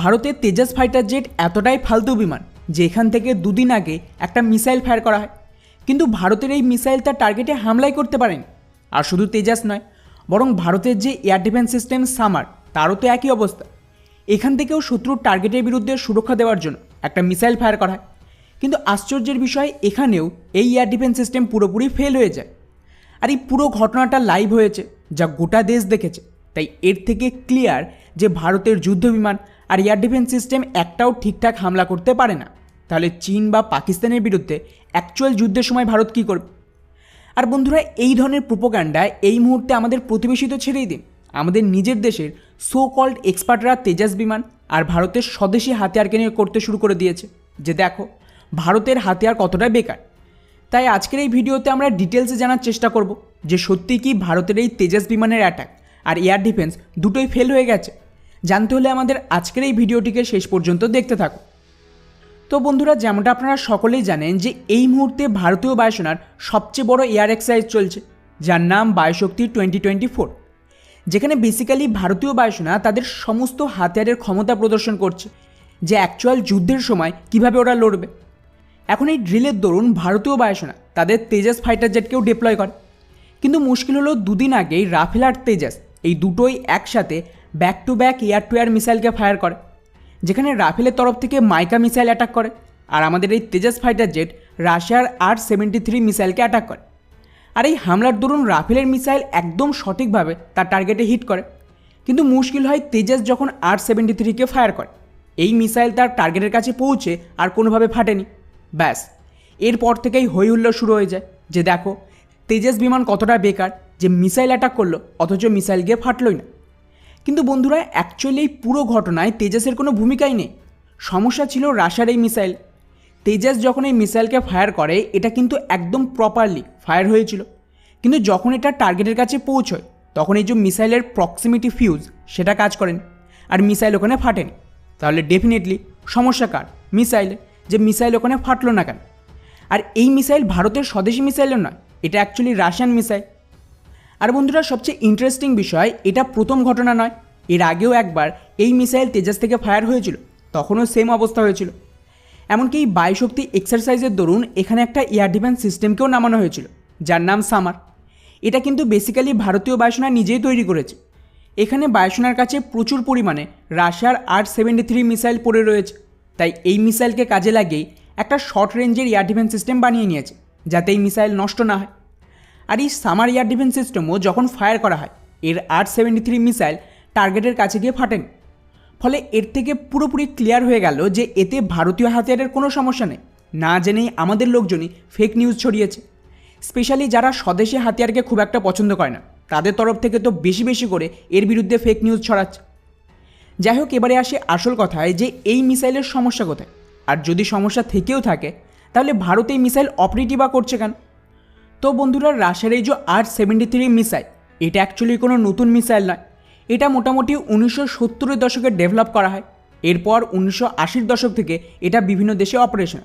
ভারতের Tejas fighter jet এতটাই ফালতু বিমান যে এখান থেকে দুদিন আগে একটা মিসাইল ফায়ার করা হয়। কিন্তু ভারতের এই মিসাইল তার টার্গেটে হামলাই করতে পারেনি। আর শুধু তেজাস নয়, বরং ভারতের যে এয়ার ডিফেন্স সিস্টেম সামার, তারও তো একই অবস্থা। এখান থেকেও শত্রুর টার্গেটের বিরুদ্ধে সুরক্ষা দেওয়ার জন্য একটা মিসাইল ফায়ার করা হয়। কিন্তু আশ্চর্যের বিষয়, এখানেও এই এয়ার ডিফেন্স সিস্টেম পুরোপুরি ফেল হয়ে যায়। আর এই পুরো ঘটনাটা লাইভ হয়েছে, যা গোটা দেশ দেখেছে। তাই এর থেকে ক্লিয়ার যে ভারতের যুদ্ধ বিমান আর এয়ার ডিফেন্স সিস্টেম একটাও ঠিকঠাক হামলা করতে পারে না। তাহলে চীন বা পাকিস্তানের বিরুদ্ধে অ্যাকচুয়াল যুদ্ধের সময় ভারত কী করবে? আর বন্ধুরা, এই ধরনের প্রোপোগান্ডায় এই মুহূর্তে আমাদের প্রতিবেশী তো ছেড়েই দিন। আমাদের নিজের দেশের সো কল্ড এক্সপার্টরা তেজাস বিমান আর ভারতের স্বদেশি হাতিয়ারকে নিয়ে করতে শুরু করে দিয়েছে। যে দেখো, ভারতের হাতিয়ার কতটা বেকার। তাই আজকের এই ভিডিওতে আমরা ডিটেলসে জানার চেষ্টা করব যে সত্যি কি ভারতের এই তেজাস বিমানের অ্যাটাক আর এয়ার ডিফেন্স দুটোই ফেল হয়ে গেছে। জানতে হলে আমাদের আজকের এই ভিডিওটিকে শেষ পর্যন্ত দেখতে থাকো। তো বন্ধুরা, যেমনটা আপনারা সকলেই জানেন যে এই মুহূর্তে ভারতীয় বায়ুসেনার সবচেয়ে বড় এয়ার এক্সারসাইজ চলছে, যার নাম বায়ুশক্তি টোয়েন্টি টোয়েন্টি ফোর। যেখানে বেসিক্যালি ভারতীয় বায়ুসেনা তাদের সমস্ত হাতিয়ারের ক্ষমতা প্রদর্শন করছে, যে অ্যাকচুয়াল যুদ্ধের সময় কীভাবে ওরা লড়বে। এখন এই ড্রিলের দরুন ভারতীয় বায়ুসেনা তাদের তেজাস ফাইটার জেটকেও ডিপ্লয় করে। কিন্তু মুশকিল হলো দুদিন আগেই রাফেল আর তেজাস, এই দুটোই একসাথে back to back air to air মিসাইলকে fire করে, যেখানে রাফেলের তরফ থেকে মাইকা মিসাইল অ্যাটাক করে আর আমাদের এই তেজাস ফাইটার জেট রাশিয়ার আর সেভেন্টি থ্রি মিসাইলকে অ্যাটাক করে। আর এই হামলার দরুন রাফেলের মিসাইল একদম সঠিকভাবে তার টার্গেটে হিট করে। কিন্তু মুশকিল হয় তেজাস যখন আর সেভেন্টি থ্রিকে ফায়ার করে, এই মিসাইল তার টার্গেটের কাছে পৌঁছে আর কোনোভাবে ফাটেনি। ব্যাস, এরপর থেকেই হই হুল্লোড় শুরু হয়ে যায় যে দেখো, তেজাস বিমান কতটা বেকার যে মিসাইল অ্যাটাক করল, অথচ মিসাইল গিয়ে ফাটলই না। কিন্তু বন্ধুরা অ্যাকচুয়ালি এই পুরো ঘটনায় তেজাসের কোনো ভূমিকাই নেই। সমস্যা ছিল রাশিয়ার এই মিসাইল। তেজাস যখন এই মিসাইলকে ফায়ার করে, এটা কিন্তু একদম প্রপারলি ফায়ার হয়েছিল। কিন্তু যখন এটা টার্গেটের কাছে পৌঁছয়, তখন এই যে মিসাইলের প্রক্সিমিটি ফিউজ সেটা কাজ করেন। আর মিসাইল ওখানে ফাটেনি। তাহলে ডেফিনেটলি সমস্যা কার? মিসাইলে। যে মিসাইল ওখানে ফাটলো না কেন? আর এই মিসাইল ভারতের স্বদেশি মিসাইলও নয়। এটা অ্যাকচুয়ালি রাশিয়ান মিসাইল আর বন্ধুরা, সবচেয়ে ইন্টারেস্টিং বিষয়, এটা প্রথম ঘটনা নয়। এর আগেও একবার এই মিসাইল তেজাস থেকে ফায়ার হয়েছিল, তখনও সেম অবস্থা হয়েছিল। এমনকি এই বায়ুশক্তি এক্সারসাইজের দরুন এখানে একটা এয়ার ডিফেন্স সিস্টেমকেও নামানো হয়েছিল, যার নাম সামার। এটা কিন্তু বেসিক্যালি ভারতীয় বায়ুসেনা নিজেই তৈরি করেছে। এখানে বায়ুসেনার কাছে প্রচুর পরিমাণে রাশিয়ার আর সেভেন্টি থ্রি মিসাইল পড়ে রয়েছে। তাই এই মিসাইলকে কাজে লাগিয়েই একটা শর্ট রেঞ্জের এয়ার ডিফেন্স সিস্টেম বানিয়ে নিয়েছে, যাতে এই মিসাইল নষ্ট না হয়। আর এই সামার এয়ার ডিফেন্স সিস্টেমও যখন ফায়ার করা হয়, এর আর সেভেন্টি থ্রি মিসাইল টার্গেটের কাছে গিয়ে ফাটেন। ফলে এর থেকে পুরোপুরি ক্লিয়ার হয়ে গেল যে এতে ভারতীয় হাতিয়ারের কোনো সমস্যা নেই। না জেনেই আমাদের লোকজনই ফেক নিউজ ছড়িয়েছে। স্পেশালি যারা স্বদেশি হাতিয়ারকে খুব একটা পছন্দ করে না, তাদের তরফ থেকে তো বেশি বেশি করে এর বিরুদ্ধে ফেক নিউজ ছড়াচ্ছে। যাই হোক, এবারে আসে আসল কথায় যে এই মিসাইলের সমস্যা কোথায়? আর যদি সমস্যা থেকেও থাকে, তাহলে ভারত এই মিসাইল অপারেটিভ করছে কেন? তো বন্ধুরা, রাশিয়ার এই যে আর সেভেন্টি থ্রি মিসাইল এটা অ্যাকচুয়ালি কোনো নতুন মিসাইল নয়। এটা মোটামুটি উনিশশো সত্তরের দশকে ডেভেলপ করা হয়। এরপর উনিশশো আশির দশক থেকে এটা বিভিন্ন দেশে অপারেশন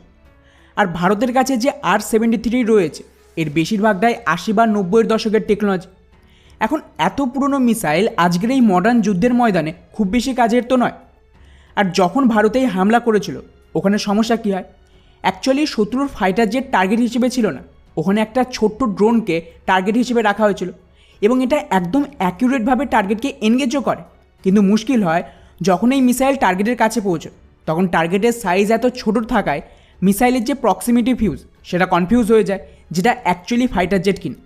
আর ভারতের কাছে যে আর সেভেন্টি থ্রি রয়েছে, এর বেশিরভাগটাই আশি বা নব্বইয়ের দশকের টেকনোলজি এখন এত পুরনো মিসাইল আজকের এই মডার্ন যুদ্ধের ময়দানে খুব বেশি কাজের তো নয়। আর যখন ভারতেই হামলা করেছিল, ওখানে সমস্যা কী হয়? অ্যাকচুয়ালি শত্রুর ফাইটার জেট টার্গেট হিসেবে ছিল না। ওখানে একটা ছোট্ট ড্রোনকে টার্গেট হিসেবে রাখা হয়েছিল এবং এটা একদম অ্যাকিউরেটভাবে টার্গেটকে এনগেজও করে। কিন্তু মুশকিল হয়, যখন এই মিসাইল টার্গেটের কাছে পৌঁছে তখন টার্গেটের সাইজ এত ছোট থাকায় মিসাইলের যে প্রক্সিমিটি ফিউজ সেটা কনফিউজ হয়ে যায়, যেটা অ্যাকচুয়ালি ফাইটার জেট কিনা।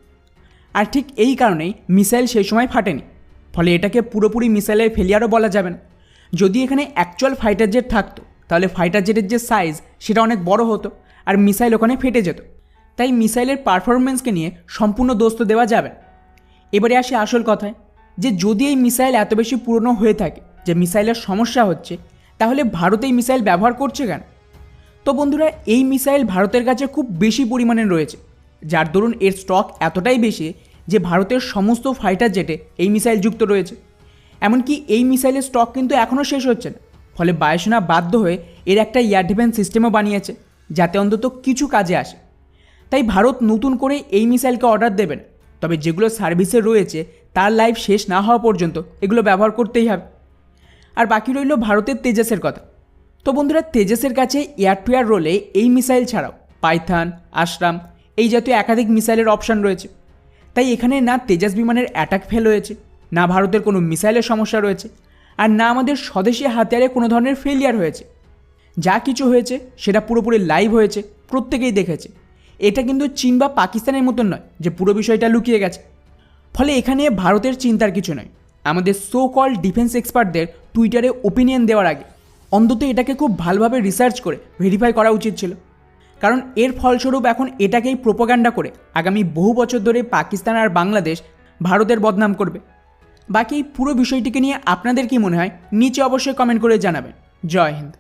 আর ঠিক এই কারণেই মিসাইল সেই সময় ফাটেনি। ফলে এটাকে পুরোপুরি মিসাইলের ফেলিয়ারও বলা যাবে না। যদি এখানে অ্যাকচুয়াল ফাইটার জেট থাকতো, তাহলে ফাইটার জেটের যে সাইজ সেটা অনেক বড় হতো, আর মিসাইল ওখানে ফেটে যেত। তাই মিসাইলের পারফরমেন্সকে নিয়ে সম্পূর্ণ দোষ তো দেওয়া যাবে। এবারে আসে আসল কথায়, যে যদি এই মিসাইল এত বেশি পুরনো হয়ে থাকে, যে মিসাইলের সমস্যা হচ্ছে, তাহলে ভারত এই মিসাইল ব্যবহার করছে কেন? তো বন্ধুরা, এই মিসাইল ভারতের কাছে খুব বেশি পরিমাণে রয়েছে, যার দরুন এর স্টক এতটাই বেশি যে ভারতের সমস্ত ফাইটার জেটে এই মিসাইল যুক্ত রয়েছে। এমনকি এই মিসাইলের স্টক কিন্তু এখনও শেষ হচ্ছে না, ফলে বায়ুসেনা বাধ্য হয়ে এর একটা এয়ার ডিফেন্স সিস্টেমও বানিয়েছে, যাতে অন্তত কিছু কাজে আসে। তাই ভারত নতুন করে এই মিসাইলকে অর্ডার দেবেন। তবে যেগুলো সার্ভিসে রয়েছে, তার লাইফ শেষ না হওয়া পর্যন্ত এগুলো ব্যবহার করতেই হবে। আর বাকি রইল ভারতের তেজাসের কথা। তো বন্ধুরা, তেজাসের কাছে এয়ার টু এয়ার রোলে এই মিসাইল ছাড়াও পাইথান, আশরাম এই জাতীয় একাধিক মিসাইলের অপশান রয়েছে। তাই এখানে না তেজাস বিমানের অ্যাটাক ফেল হয়েছে, না ভারতের কোনো মিসাইলের সমস্যা রয়েছে, আর না আমাদের স্বদেশি হাতিয়ারে কোনো ধরনের ফেলিয়ার হয়েছে। যা কিছু হয়েছে, সেটা পুরোপুরি লাইভ হয়েছে, প্রত্যেকেই দেখেছে। এটা কিন্তু চীন বা পাকিস্তানের মতন নয়, যে পুরো বিষয়টা লুকিয়ে গেছে। ফলে এখানে ভারতের চিন্তার কিছু নয়। আমাদের সো কল ডিফেন্স এক্সপার্টদের টুইটারে ওপিনিয়ন দেওয়ার আগে অন্তত এটাকে খুব ভালোভাবে রিসার্চ করে ভেরিফাই করা উচিত ছিল। কারণ এর ফলস্বরূপ এখন এটাকেই প্রোপাগান্ডা করে আগামী বহু বছর ধরে পাকিস্তান আর বাংলাদেশ ভারতের বদনাম করবে। বাকি পুরো বিষয়টিকে নিয়ে আপনাদের কি মনে হয়? নিচে অবশ্যই কমেন্ট করে জানাবেন। জয় হিন্দ।